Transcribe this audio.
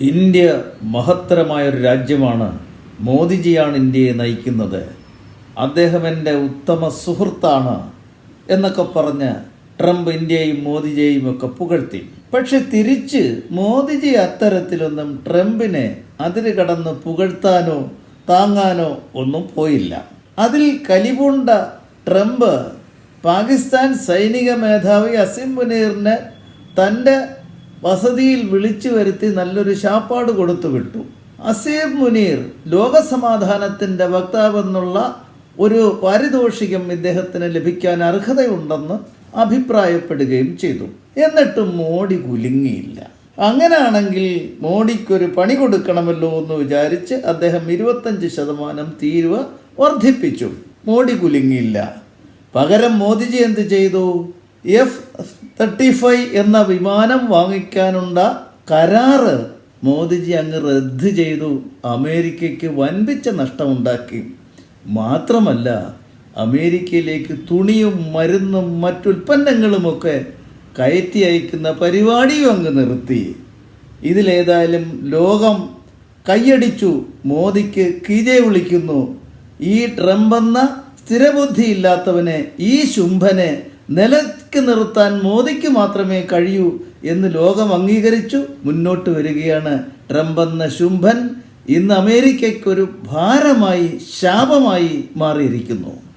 India മഹത്തരമായ ഒരു രാജ്യമാണ്. മോദിജിയാണ് ഇന്ത്യയെ നയിക്കുന്നത്. അദ്ദേഹം എന്റെ ഉത്തമ സുഹൃത്താണ് എന്നൊക്കെ പറഞ്ഞ് ട്രംപ് ഇന്ത്യയും മോദിജിയെയും ഒക്കെ പുകഴ്ത്തി. പക്ഷെ തിരിച്ച് മോദിജി അത്തരത്തിലൊന്നും ട്രംപിനെ അതിര് കടന്ന് പുകഴ്ത്താനോ താങ്ങാനോ ഒന്നും പോയില്ല. അതിൽ കലിപൂണ്ട ട്രംപ് പാകിസ്ഥാൻ സൈനിക മേധാവി അസിം മുനീറിന് തന്റെ വസതിയിൽ വിളിച്ചു വരുത്തി നല്ലൊരു ശാപ്പാട് കൊടുത്തു വിട്ടു. അസീർ മുനീർ ലോകസമാധാനത്തിന്റെ വക്താവെന്നുള്ള ഒരു പാരിതോഷികം ഇദ്ദേഹത്തിന് ലഭിക്കാൻ അർഹതയുണ്ടെന്ന് അഭിപ്രായപ്പെടുകയും ചെയ്തു. എന്നിട്ടും മോഡി കുലുങ്ങിയില്ല. അങ്ങനെയാണെങ്കിൽ മോഡിക്കൊരു പണി കൊടുക്കണമല്ലോ എന്ന് വിചാരിച്ച് അദ്ദേഹം ഇരുപത്തഞ്ച് ശതമാനം തീരുവ വർദ്ധിപ്പിച്ചു. മോഡി കുലുങ്ങിയില്ല. പകരം മോദിജി എന്ത് ചെയ്തു? എഫ് തേർട്ടി ഫൈവ് എന്ന വിമാനം വാങ്ങിക്കാനുള്ള കരാറ് മോദിജി അങ്ങ് റദ്ദ് ചെയ്തു. അമേരിക്കയ്ക്ക് വൻപിച്ച നഷ്ടമുണ്ടാക്കി. മാത്രമല്ല അമേരിക്കയിലേക്ക് തുണിയും മരുന്നും മറ്റുൽപ്പന്നങ്ങളുമൊക്കെ കയറ്റി അയക്കുന്ന പരിപാടിയും അങ്ങ് നിർത്തി. ഇതിലേതായാലും ലോകം കൈയടിച്ചു. മോദിക്ക് കീജെ വിളിക്കുന്നു. ഈ ട്രംപ് എന്ന സ്ഥിരബുദ്ധിയില്ലാത്തവനെ ഈ ശുംഭനെ നിലയ്ക്ക് നിർത്താൻ മോദിക്ക് മാത്രമേ കഴിയൂ എന്ന് ലോകം അംഗീകരിച്ചു മുന്നോട്ട് വരികയാണ് ട്രംപ് എന്ന ശുംഭൻ. ഇന്ന് അമേരിക്കയ്ക്കൊരു ഭാരമായി ശാപമായി മാറിയിരിക്കുന്നു.